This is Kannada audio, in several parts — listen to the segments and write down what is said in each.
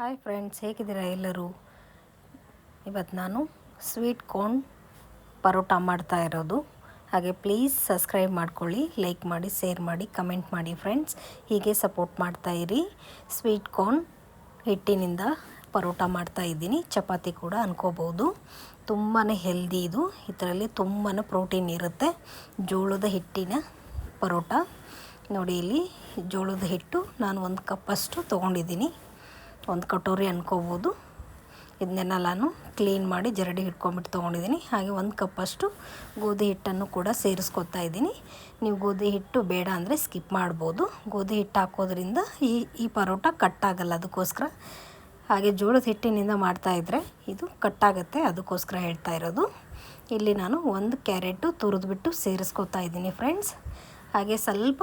ಹಾಯ್ ಫ್ರೆಂಡ್ಸ್ ಹೇಗಿದ್ದೀರಾ ಎಲ್ಲರೂ? ಇವತ್ತು ನಾನು ಸ್ವೀಟ್ ಕಾರ್ನ್ ಪರೋಟ ಮಾಡ್ತಾ ಇರೋದು. ಹಾಗೆ ಪ್ಲೀಸ್ ಸಬ್ಸ್ಕ್ರೈಬ್ ಮಾಡ್ಕೊಳ್ಳಿ ಲೈಕ್ ಮಾಡಿ ಶೇರ್ ಮಾಡಿ ಕಮೆಂಟ್ ಮಾಡಿ ಫ್ರೆಂಡ್ಸ್ ಹೀಗೆ ಸಪೋರ್ಟ್ ಮಾಡ್ತಾ ಇರಿ. ಸ್ವೀಟ್ ಕಾರ್ನ್ ಹಿಟ್ಟಿನಿಂದ ಪರೋಟ ಮಾಡ್ತಾ ಇದ್ದೀನಿ. ಚಪಾತಿ ಕೂಡ ಅನ್ಕೋಬೋದು. ತುಂಬಾ ಹೆಲ್ದಿ ಇದು. ಇದರಲ್ಲಿ ತುಂಬಾ ಪ್ರೋಟೀನ್ ಇರುತ್ತೆ. ಜೋಳದ ಹಿಟ್ಟಿನ ಪರೋಟ. ನೋಡಿ ಇಲ್ಲಿ ಜೋಳದ ಹಿಟ್ಟು ನಾನು ಒಂದು ಕಪ್ಪಷ್ಟು ತೊಗೊಂಡಿದ್ದೀನಿ. ಒಂದು ಕಟೋರಿ ಅನ್ಕೋಬೋದು. ಇದನ್ನೆಲ್ಲ ನಾನು ಕ್ಲೀನ್ ಮಾಡಿ ಜರಡಿ ಹಿಡ್ಕೊಂಬಿಟ್ಟು ತೊಗೊಂಡಿದ್ದೀನಿ. ಹಾಗೆ ಒಂದು ಕಪ್ಪಷ್ಟು ಗೋಧಿ ಹಿಟ್ಟನ್ನು ಕೂಡ ಸೇರಿಸ್ಕೊತಾ ಇದ್ದೀನಿ. ನೀವು ಗೋಧಿ ಹಿಟ್ಟು ಬೇಡ ಅಂದರೆ ಸ್ಕಿಪ್ ಮಾಡ್ಬೋದು. ಗೋಧಿ ಹಿಟ್ಟು ಹಾಕೋದ್ರಿಂದ ಈ ಈ ಪರೋಟ ಕಟ್ಟಾಗಲ್ಲ ಅದಕ್ಕೋಸ್ಕರ. ಹಾಗೆ ಜೋಳದ ಹಿಟ್ಟಿನಿಂದ ಮಾಡ್ತಾಯಿದ್ರೆ ಇದು ಕಟ್ಟಾಗತ್ತೆ, ಅದಕ್ಕೋಸ್ಕರ ಹೇಳ್ತಾ ಇರೋದು. ಇಲ್ಲಿ ನಾನು ಒಂದು ಕ್ಯಾರೆಟು ತುರಿದ್ಬಿಟ್ಟು ಸೇರಿಸ್ಕೊತಾ ಇದ್ದೀನಿ ಫ್ರೆಂಡ್ಸ್. ಹಾಗೆ ಸ್ವಲ್ಪ,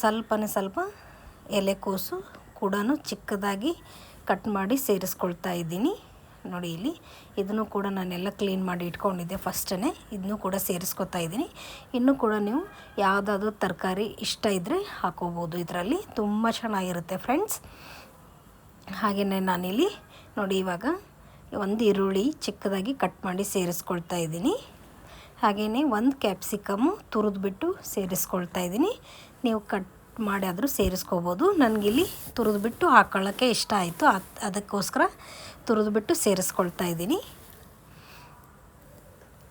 ಸ್ವಲ್ಪನೇ ಸ್ವಲ್ಪ ಎಲೆಕೋಸು ಕೂಡ ಚಿಕ್ಕದಾಗಿ ಕಟ್ ಮಾಡಿ ಸೇರಿಸ್ಕೊಳ್ತಾ ಇದ್ದೀನಿ. ನೋಡಿ ಇಲ್ಲಿ ಇದನ್ನು ಕೂಡ ನಾನೆಲ್ಲ ಕ್ಲೀನ್ ಮಾಡಿ ಇಟ್ಕೊಂಡಿದ್ದೆ ಫಸ್ಟೇ ಇದನ್ನು ಕೂಡ ಸೇರಿಸ್ಕೊತಾ ಇದ್ದೀನಿ. ಇನ್ನೂ ಕೂಡ ನೀವು ಯಾವುದಾದ್ರೂ ತರಕಾರಿ ಇಷ್ಟ ಇದ್ದರೆ ಹಾಕೋಬೋದು ಇದರಲ್ಲಿ. ತುಂಬ ಚೆನ್ನಾಗಿರುತ್ತೆ ಫ್ರೆಂಡ್ಸ್ ಹಾಗೆಯೇ ನಾನಿಲ್ಲಿ ನೋಡಿ ಇವಾಗ ಒಂದು ಈರುಳ್ಳಿ ಚಿಕ್ಕದಾಗಿ ಕಟ್ ಮಾಡಿ ಸೇರಿಸ್ಕೊಳ್ತಾ ಇದ್ದೀನಿ. ಹಾಗೆಯೇ ಒಂದು ಕ್ಯಾಪ್ಸಿಕಮ್ಮು ತುರಿದ್ಬಿಟ್ಟು ಸೇರಿಸ್ಕೊಳ್ತಾ ಇದ್ದೀನಿ. ನೀವು ಕಟ್ ಮಾಡಿ ಆದರೂ ಸೇರಿಸ್ಕೋಬೋದು. ನನಗಿಲ್ಲಿ ತುರಿದ್ಬಿಟ್ಟು ಹಾಕೊಳ್ಳೋಕ್ಕೆ ಇಷ್ಟ ಆಯಿತು. ಅದಕ್ಕೋಸ್ಕರ ತುರಿದ್ಬಿಟ್ಟು ಸೇರಿಸ್ಕೊಳ್ತಾ ಇದ್ದೀನಿ.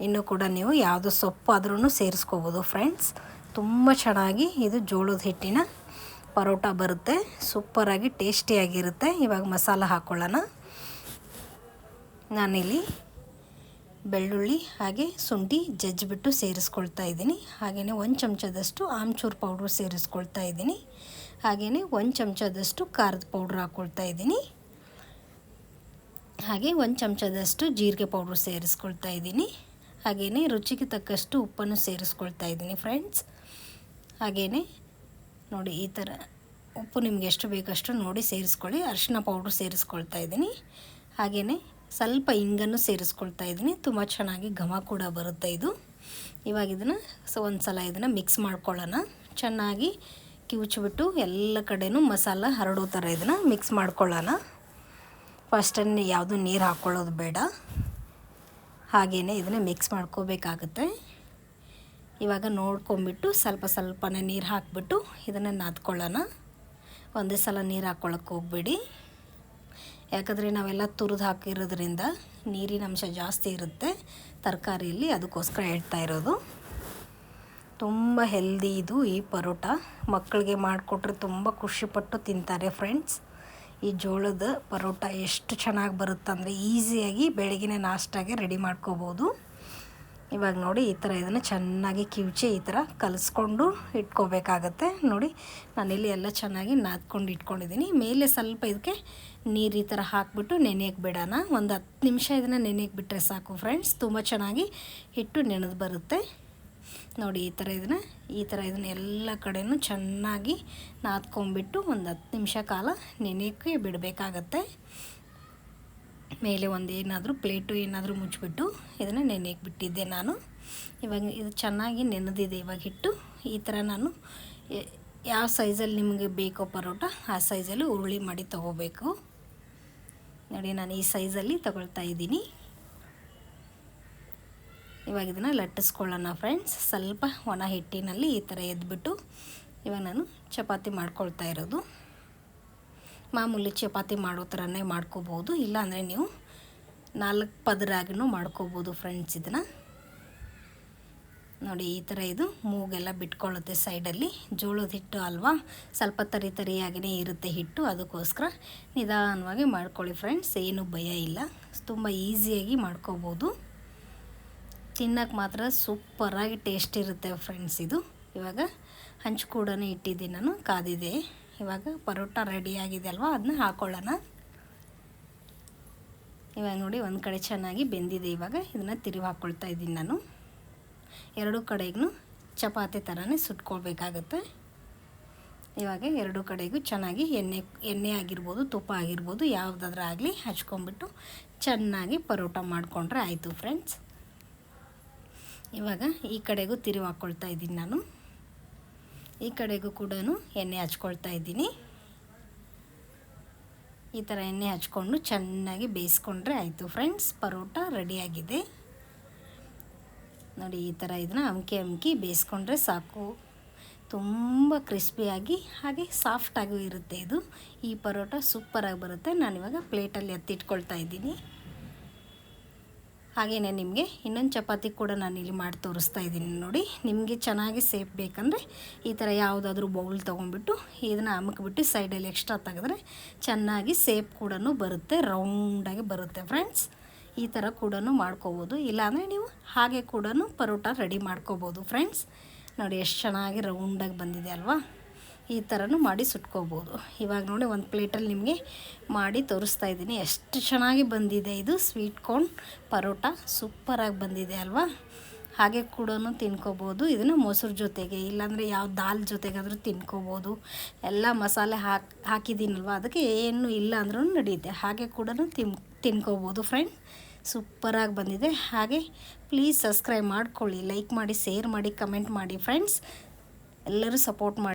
ಇನ್ನೂ ಕೂಡ ನೀವು ಯಾವುದು ಸೊಪ್ಪು ಆದ್ರೂ ಸೇರಿಸ್ಕೋಬೋದು ಫ್ರೆಂಡ್ಸ್. ತುಂಬ ಚೆನ್ನಾಗಿ ಇದು ಜೋಳದ ಹಿಟ್ಟಿನ ಪರೋಟ ಬರುತ್ತೆ. ಸೂಪರಾಗಿ ಟೇಸ್ಟಿಯಾಗಿರುತ್ತೆ. ಇವಾಗ ಮಸಾಲ ಹಾಕ್ಕೊಳ್ಳೋಣ ನಾನಿಲ್ಲಿ ಬೆಳ್ಳುಳ್ಳಿ ಹಾಗೆ ಶುಂಠಿ ಜಜ್ಜಿಬಿಟ್ಟು ಸೇರಿಸ್ಕೊಳ್ತಾ ಇದ್ದೀನಿ. ಹಾಗೆಯೇ ಒಂದು ಚಮಚದಷ್ಟು ಆಮ್ಚೂರು ಪೌಡ್ರ್ ಸೇರಿಸ್ಕೊಳ್ತಾ ಇದ್ದೀನಿ. ಹಾಗೆಯೇ ಒಂದು ಚಮಚದಷ್ಟು ಖಾರದ ಪೌಡ್ರ್ ಹಾಕ್ಕೊಳ್ತಾ ಇದ್ದೀನಿ. ಹಾಗೆ ಒಂದು ಚಮಚದಷ್ಟು ಜೀರಿಗೆ ಪೌಡ್ರ್ ಸೇರಿಸ್ಕೊಳ್ತಾ ಇದ್ದೀನಿ. ಹಾಗೆಯೇ ರುಚಿಗೆ ತಕ್ಕಷ್ಟು ಉಪ್ಪನ್ನು ಸೇರಿಸ್ಕೊಳ್ತಾ ಇದ್ದೀನಿ ಫ್ರೆಂಡ್ಸ್. ಹಾಗೆಯೇ ನೋಡಿ ಈ ಥರ ಉಪ್ಪು ನಿಮ್ಗೆ ಎಷ್ಟು ಬೇಕಷ್ಟು ನೋಡಿ ಸೇರಿಸ್ಕೊಳ್ಳಿ. ಅರಿಶಿನ ಪೌಡ್ರ್ ಸೇರಿಸ್ಕೊಳ್ತಾ ಇದ್ದೀನಿ. ಹಾಗೆಯೇ ಸ್ವಲ್ಪ ಹಿಂಗನ್ನು ಸೇರಿಸ್ಕೊಳ್ತಾ ಇದ್ದೀನಿ. ತುಂಬ ಚೆನ್ನಾಗಿ ಘಮ ಕೂಡ ಬರುತ್ತೆ ಇದು. ಇವಾಗ ಇದನ್ನು ಸೊ ಒಂದು ಸಲ ಇದನ್ನು ಮಿಕ್ಸ್ ಮಾಡ್ಕೊಳ್ಳೋಣ. ಚೆನ್ನಾಗಿ ಕಿವುಚ್ಬಿಟ್ಟು ಎಲ್ಲ ಕಡೆಯೂ ಮಸಾಲ ಹರಡೋ ಥರ ಇದನ್ನು ಮಿಕ್ಸ್ ಮಾಡ್ಕೊಳ್ಳೋಣ. ಫಸ್ಟನ್ನು ಯಾವುದು ನೀರು ಹಾಕ್ಕೊಳ್ಳೋದು ಬೇಡ. ಹಾಗೆಯೇ ಇದನ್ನು ಮಿಕ್ಸ್ ಮಾಡ್ಕೋಬೇಕಾಗುತ್ತೆ. ಇವಾಗ ನೋಡ್ಕೊಂಬಿಟ್ಟು ಸ್ವಲ್ಪ ಸ್ವಲ್ಪನೇ ನೀರು ಹಾಕಿಬಿಟ್ಟು ಇದನ್ನು ನಾದ್ಕೊಳ್ಳೋಣ. ಒಂದೇ ಸಲ ನೀರು ಹಾಕ್ಕೊಳ್ಳೋಕೆ ಹೋಗಬೇಡಿ. ಯಾಕಂದರೆ ನಾವೆಲ್ಲ ತುರಿದು ಹಾಕಿರೋದ್ರಿಂದ ನೀರಿನ ಅಂಶ ಜಾಸ್ತಿ ಇರುತ್ತೆ. ತರಕಾರಿಯಲ್ಲಿ ಅದಕ್ಕೋಸ್ಕರ ಹೇಳ್ತಾ ಇರೋದು. ತುಂಬ ಹೆಲ್ದಿ ಇದು ಈ ಪರೋಟ. ಮಕ್ಕಳಿಗೆ ಮಾಡಿಕೊಟ್ರೆ ತುಂಬ ಖುಷಿಪಟ್ಟು ತಿಂತಾರೆ ಫ್ರೆಂಡ್ಸ್ ಈ ಜೋಳದ ಪರೋಟ ಎಷ್ಟು ಚೆನ್ನಾಗಿ ಬರುತ್ತಂದರೆ ಈಸಿಯಾಗಿ ಬೆಳಗಿನ ನಾಷ್ಟಾಗೆ ರೆಡಿ ಮಾಡ್ಕೋಬೋದು. ಇವಾಗ ನೋಡಿ ಈ ಥರ ಇದನ್ನು ಚೆನ್ನಾಗಿ ಕಿವುಚಿ ಈ ಥರ ಕಲಿಸ್ಕೊಂಡು ಇಟ್ಕೋಬೇಕಾಗತ್ತೆ. ನೋಡಿ, ನಾನಿಲ್ಲಿ ಎಲ್ಲ ಚೆನ್ನಾಗಿ ನಾದ್ಕೊಂಡು ಇಟ್ಕೊಂಡಿದ್ದೀನಿ. ಮೇಲೆ ಸ್ವಲ್ಪ ಇದಕ್ಕೆ ನೀರು ಈ ಥರ ಹಾಕಿಬಿಟ್ಟು ನೆನೆಯಕ್ಕೆ ಬಿಡೋಣ. ಒಂದು ಹತ್ತು ನಿಮಿಷ ಇದನ್ನು ನೆನೆಯಕ್ಕೆ ಬಿಟ್ಟರೆ ಸಾಕು ಫ್ರೆಂಡ್ಸ್. ತುಂಬ ಚೆನ್ನಾಗಿ ಹಿಟ್ಟು ನೆನೆದು ಬರುತ್ತೆ. ನೋಡಿ, ಈ ಥರ ಇದನ್ನು, ಈ ಥರ ಇದನ್ನು ಎಲ್ಲ ಕಡೆಯೂ ಚೆನ್ನಾಗಿ ನಾದ್ಕೊಂಬಿಟ್ಟು ಒಂದು ಹತ್ತು ನಿಮಿಷ ಕಾಲ ನೆನೆಯೋಕ್ಕೆ ಬಿಡಬೇಕಾಗತ್ತೆ. ಮೇಲೆ ಒಂದು ಏನಾದರೂ ಪ್ಲೇಟು ಏನಾದರೂ ಮುಚ್ಚಿಬಿಟ್ಟು ಇದನ್ನು ನೆನೆಯಕ್ಕೆ ಬಿಟ್ಟಿದ್ದೆ ನಾನು. ಇವಾಗ ಇದು ಚೆನ್ನಾಗಿ ನೆನೆದಿದೆ ಇವಾಗ ಹಿಟ್ಟು. ಈ ಥರ ನಾನು ಯಾವ ಸೈಜಲ್ಲಿ ನಿಮಗೆ ಬೇಕೋ ಪರೋಟ ಆ ಸೈಜಲ್ಲಿ ಉರುಳಿ ಮಾಡಿ ತೊಗೋಬೇಕು. ನೋಡಿ, ನಾನು ಈ ಸೈಜಲ್ಲಿ ತಗೊಳ್ತಾ ಇದ್ದೀನಿ. ಇವಾಗ ಇದನ್ನು ಲಟ್ಟಿಸ್ಕೊಳ್ಳೋಣ ಫ್ರೆಂಡ್ಸ್. ಸ್ವಲ್ಪ ಒಣ ಹಿಟ್ಟಿನಲ್ಲಿ ಈ ಥರ ಎದ್ಬಿಟ್ಟು ಇವಾಗ ನಾನು ಚಪಾತಿ ಮಾಡ್ಕೊಳ್ತಾ ಇರೋದು. ಮಾಮೂಲಿ ಚಪಾತಿ ಮಾಡೋ ಥರನೇ ಮಾಡ್ಕೋಬೋದು. ಇಲ್ಲಾಂದರೆ ನೀವು ನಾಲ್ಕು ಪದರಾಗಿನೂ ಮಾಡ್ಕೋಬೋದು ಫ್ರೆಂಡ್ಸ್ ಇದನ್ನು. ನೋಡಿ, ಈ ಥರ ಇದು ಮೂಗೆಲ್ಲ ಬಿಟ್ಕೊಳ್ಳುತ್ತೆ ಸೈಡಲ್ಲಿ. ಜೋಳದ ಹಿಟ್ಟು ಅಲ್ವಾ? ಸ್ವಲ್ಪ ತರಿ ತರಿಯಾಗಿಯೇ ಇರುತ್ತೆ ಹಿಟ್ಟು. ಅದಕ್ಕೋಸ್ಕರ ನಿಧಾನವಾಗಿ ಮಾಡ್ಕೊಳ್ಳಿ ಫ್ರೆಂಡ್ಸ್ ಏನು ಭಯ ಇಲ್ಲ. ತುಂಬ ಈಸಿಯಾಗಿ ಮಾಡ್ಕೋಬೋದು. ತಿನ್ನೋಕ್ಕೆ ಮಾತ್ರ ಸೂಪರಾಗಿ ಟೇಸ್ಟ್ ಇರುತ್ತೆ ಫ್ರೆಂಡ್ಸ್ ಇದು. ಇವಾಗ ಹಂಚು ಕೂಡ ಇಟ್ಟಿದ್ದೀನಿ ನಾನು. ಕಾದಿದೆ. ಇವಾಗ ಪರೋಟ ರೆಡಿ ಆಗಿದೆ ಅಲ್ವಾ? ಅದನ್ನ ಹಾಕ್ಕೊಳ್ಳೋಣ ಇವಾಗ ನೋಡಿ ಒಂದು ಕಡೆ ಚೆನ್ನಾಗಿ ಬೆಂದಿದೆ ಇವಾಗ. ಇದನ್ನು ತಿರುವಿ ಹಾಕ್ಕೊಳ್ತಾ ಇದ್ದೀನಿ ನಾನು. ಎರಡೂ ಕಡೆಗೂ ಚಪಾತಿ ಥರನೇ ಸುಟ್ಕೊಳ್ಬೇಕಾಗತ್ತೆ. ಇವಾಗ ಎರಡೂ ಕಡೆಗೂ ಚೆನ್ನಾಗಿ ಎಣ್ಣೆ ಎಣ್ಣೆ ಆಗಿರ್ಬೋದು, ತುಪ್ಪ ಆಗಿರ್ಬೋದು, ಯಾವುದಾದ್ರೂ ಆಗಲಿ ಹಚ್ಕೊಂಡ್ಬಿಟ್ಟು ಚೆನ್ನಾಗಿ ಪರೋಟ ಮಾಡಿಕೊಂಡ್ರೆ ಆಯಿತು ಫ್ರೆಂಡ್ಸ್ ಇವಾಗ ಈ ಕಡೆಗೂ ತಿರುವಿ ಹಾಕ್ಕೊಳ್ತಾ ಇದ್ದೀನಿ ನಾನು. ಈ ಕಡೆಗೂ ಕೂಡ ಎಣ್ಣೆ ಹಚ್ಕೊಳ್ತಾ ಇದ್ದೀನಿ. ಈ ಥರ ಎಣ್ಣೆ ಹಚ್ಕೊಂಡು ಚೆನ್ನಾಗಿ ಬೇಯಿಸ್ಕೊಂಡ್ರೆ ಆಯಿತು ಫ್ರೆಂಡ್ಸ್, ಪರೋಟ ರೆಡಿಯಾಗಿದೆ. ನೋಡಿ, ಈ ಥರ ಇದನ್ನ ಅಮ್ಕಿ ಅಮ್ಕಿ ಬೇಯಿಸ್ಕೊಂಡ್ರೆ ಸಾಕು. ತುಂಬ ಕ್ರಿಸ್ಪಿಯಾಗಿ ಹಾಗೆ ಸಾಫ್ಟಾಗೂ ಇರುತ್ತೆ ಇದು. ಈ ಪರೋಟ ಸೂಪರಾಗಿ ಬರುತ್ತೆ. ನಾನಿವಾಗ ಪ್ಲೇಟಲ್ಲಿ ಎತ್ತಿಟ್ಕೊಳ್ತಾ ಇದ್ದೀನಿ. ಹಾಗೆಯೇ ನಿಮಗೆ ಇನ್ನೊಂದು ಚಪಾತಿ ಕೂಡ ನಾನು ಇಲ್ಲಿ ಮಾಡಿ ತೋರಿಸ್ತಾ ಇದ್ದೀನಿ ನೋಡಿ. ನಿಮಗೆ ಚೆನ್ನಾಗಿ ಸೇಫ್ ಬೇಕಂದರೆ ಈ ಥರ ಯಾವುದಾದ್ರೂ ಬೌಲ್ ತೊಗೊಂಡ್ಬಿಟ್ಟು ಇದನ್ನು ಅಮಕ್ಬಿಟ್ಟು ಸೈಡಲ್ಲಿ ಎಕ್ಸ್ಟ್ರಾ ತೆಗೆದ್ರೆ ಚೆನ್ನಾಗಿ ಸೇಪ್ ಕೂಡ ಬರುತ್ತೆ ರೌಂಡಾಗಿ ಬರುತ್ತೆ ಫ್ರೆಂಡ್ಸ್ ಈ ಥರ ಕೂಡ ಮಾಡ್ಕೋಬೋದು. ಇಲ್ಲಾಂದರೆ ನೀವು ಹಾಗೆ ಕೂಡ ಪರೋಟ ರೆಡಿ ಮಾಡ್ಕೋಬೋದು ಫ್ರೆಂಡ್ಸ್ ನೋಡಿ ಎಷ್ಟು ಚೆನ್ನಾಗಿ ರೌಂಡಾಗಿ ಬಂದಿದೆ ಅಲ್ವಾ? ಈ ಥರನೂ ಮಾಡಿ ಸುಟ್ಕೋಬೋದು. ಇವಾಗ ನೋಡಿ ಒಂದು ಪ್ಲೇಟಲ್ಲಿ ನಿಮಗೆ ಮಾಡಿ ತೋರಿಸ್ತಾ ಇದ್ದೀನಿ. ಎಷ್ಟು ಚೆನ್ನಾಗಿ ಬಂದಿದೆ ಇದು. ಸ್ವೀಟ್ ಕಾರ್ನ್ ಪರೋಟ ಸೂಪರಾಗಿ ಬಂದಿದೆ ಅಲ್ವಾ? ಹಾಗೆ ಕೂಡ ತಿನ್ಕೋಬೋದು. ಇದನ್ನು ಮೊಸರು ಜೊತೆಗೆ, ಇಲ್ಲಾಂದರೆ ಯಾವ ದಾಲ್ ಜೊತೆಗಾದರೂ ತಿನ್ಕೋಬೋದು. ಎಲ್ಲ ಮಸಾಲೆ ಹಾಕಿ, ಹಾಕಿದ್ದೀನಲ್ವ? ಅದಕ್ಕೆ ಏನು ಇಲ್ಲ ಅಂದ್ರೂ ನಡೆಯುತ್ತೆ ಹಾಗೆ ಕೂಡ ತಿನ್, ತಿನ್ಕೋಬೋದು ಫ್ರೆಂಡ್. ಸೂಪರಾಗಿ ಬಂದಿದೆ. ಹಾಗೆ ಪ್ಲೀಸ್ ಸಬ್ಸ್ಕ್ರೈಬ್ ಮಾಡ್ಕೊಳ್ಳಿ. ಲೈಕ್ ಮಾಡಿ, ಶೇರ್ ಮಾಡಿ, ಕಮೆಂಟ್ ಮಾಡಿ ಫ್ರೆಂಡ್ಸ್. ಎಲ್ಲರೂ ಸಪೋರ್ಟ್ ಮಾಡಿ.